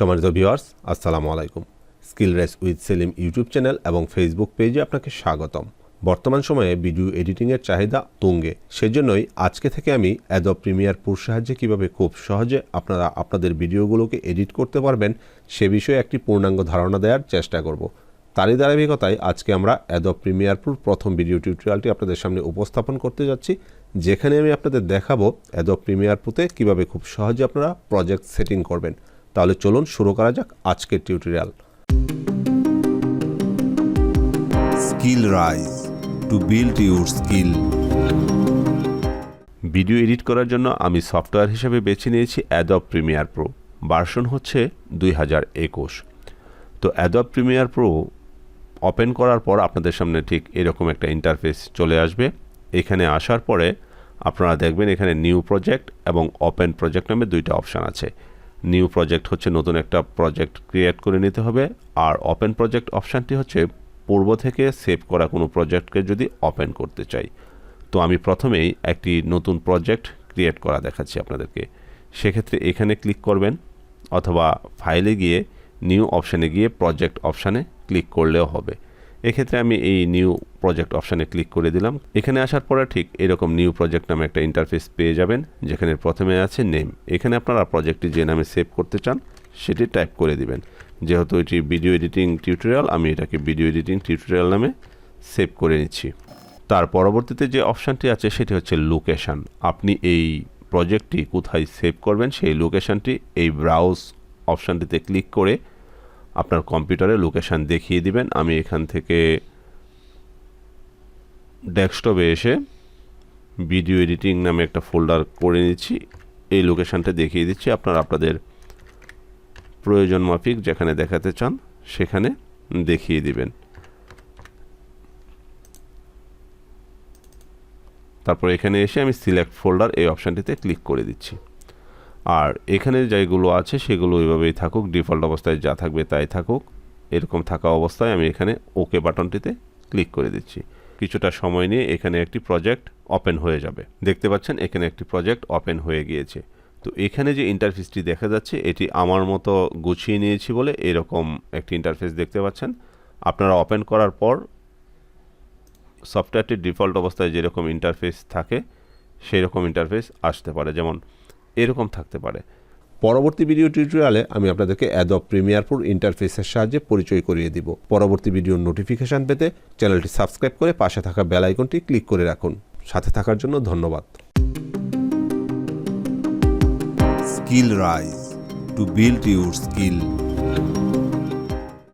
সম্মানিত ভিউয়ার্স আসসালামু আলাইকুম। Skill rise with Selim YouTube channel এবং ফেসবুক পেজে আপনাকে স্বাগতম। বর্তমান সময়ে ভিডিও এডিটিংয়ের চাহিদা তুঙ্গে। সেজন্যই আজকে থেকে আমি অ্যাডব প্রিমিয়ার পুর সাহায্যে কীভাবে খুব সহজে আপনারা আপনাদের ভিডিওগুলোকে এডিট করতে পারবেন, সে বিষয়ে একটি পূর্ণাঙ্গ ধারণা দেওয়ার চেষ্টা করব। তারই ধারাবাহিকতায় আজকে আমরা অ্যাডব প্রিমিয়ার প্রুর প্রথম ভিডিও টিউটোরিয়ালটি আপনাদের সামনে উপস্থাপন করতে যাচ্ছি, যেখানে আমি আপনাদের দেখাবো অ্যাডব প্রিমিয়ার প্রুতে কীভাবে খুব সহজে আপনারা প্রজেক্ট সেটিং করবেন। তাহলে চলুন শুরু করা যাক আজকের tutorial skill Rise to build your skill. Video edit করার জন্য আমি সফটওয়্যার হিসেবে বেছে নিয়েছি অ্যাডব প্রিমিয়ার প্রো ভার্সন হচ্ছে দুই হাজার একুশ। তো অ্যাডব প্রিমিয়ার প্রো ওপেন করার পর আপনাদের সামনে ঠিক এরকম একটা ইন্টারফেস চলে আসবে। এখানে আসার পরে আপনারা দেখবেন এখানে নিউ প্রজেক্ট এবং ওপেন প্রজেক্ট নামে দুইটা অপশান আছে। নিউ প্রজেক্ট হচ্ছে নতুন একটা প্রজেক্ট ক্রিয়েট করে নিতে হবে, আর ওপেন প্রজেক্ট অপশানটি হচ্ছে পূর্ব থেকে সেভ করা কোনো প্রজেক্টকে যদি ওপেন করতে চাই। তো আমি প্রথমেই একটি নতুন প্রজেক্ট ক্রিয়েট করা দেখাচ্ছি আপনাদেরকে। সেক্ষেত্রে এখানে ক্লিক করবেন, অথবা ফাইলে গিয়ে নিউ অপশানে গিয়ে প্রজেক্ট অপশানে ক্লিক করলেও হবে। এক্ষেত্রে আমি এই নিউ প্রজেক্ট অপশানে ক্লিক করে দিলাম। এখানে আসার পরে ঠিক এরকম নিউ প্রজেক্ট নামে একটা ইন্টারফেস পেয়ে যাবেন, যেখানে প্রথমে আছে নেম এখানে আপনারা প্রজেক্টটি যে নামে সেভ করতে চান, সেটি টাইপ করে দিবেন। যেহেতু এটি ভিডিও এডিটিং টিউটোরিয়াল আমি এটাকে ভিডিও এডিটিং টিউটোরিয়াল নামে সেভ করে নিচ্ছি। তার পরবর্তীতে যে অপশানটি আছে, সেটি হচ্ছে লোকেশান আপনি এই প্রজেক্টটি কোথায় সেভ করবেন, সেই লোকেশানটি এই ব্রাউজ অপশানটিতে ক্লিক করে আপনার কম্পিউটারে লোকেশান দেখিয়ে দিবেন। আমি এখান থেকে ডেস্কটপে এসে ভিডিও এডিটিং নামে একটা ফোল্ডার করে নিচ্ছি। এই লোকেশানটা দেখিয়ে দিচ্ছি। আপনারা আপনাদের প্রয়োজন মাফিক যেখানে দেখাতে চান, সেখানে দেখিয়ে দিবেন। তারপর এখানে এসে আমি সিলেক্ট ফোল্ডার এই অপশানটিতে ক্লিক করে দিচ্ছি। আর এখানে যেগুলো আছে, সেগুলো ওইভাবেই থাকুক ডিফল্ট অবস্থায় যা থাকবে তাই থাকুক। এরকম থাকা অবস্থায় আমি এখানে ওকে বাটনটিতে ক্লিক করে দিচ্ছি। কিছুটা সময় নিয়ে এখানে একটি প্রজেক্ট ওপেন হয়ে যাবে। দেখতে পাচ্ছেন, এখানে একটি প্রজেক্ট ওপেন হয়ে গিয়েছে। তো এখানে যে ইন্টারফেসটি দেখা যাচ্ছে, এটি আমার মতো গুছিয়ে নিয়েছি বলে এরকম একটি ইন্টারফেস দেখতে পাচ্ছেন। আপনারা ওপেন করার পর সফটওয়্যারটির ডিফল্ট অবস্থায় যেরকম ইন্টারফেস থাকে সেই রকম ইন্টারফেস আসতে পারে। যেমন এরকম থাকতে পারে। পরবর্তী ভিডিও টিউটোরিয়ালে আমি আপনাদেরকে অ্যাডব প্রিমিয়ার প্রো ইন্টারফেসের সাহায্যে পরিচয় করিয়ে দিব। পরবর্তী ভিডিওর নোটিফিকেশান পেতে চ্যানেলটি সাবস্ক্রাইব করে পাশে থাকা বেল আইকনটি ক্লিক করে রাখুন। সাথে থাকার জন্য ধন্যবাদ। Skill rise to build your skill.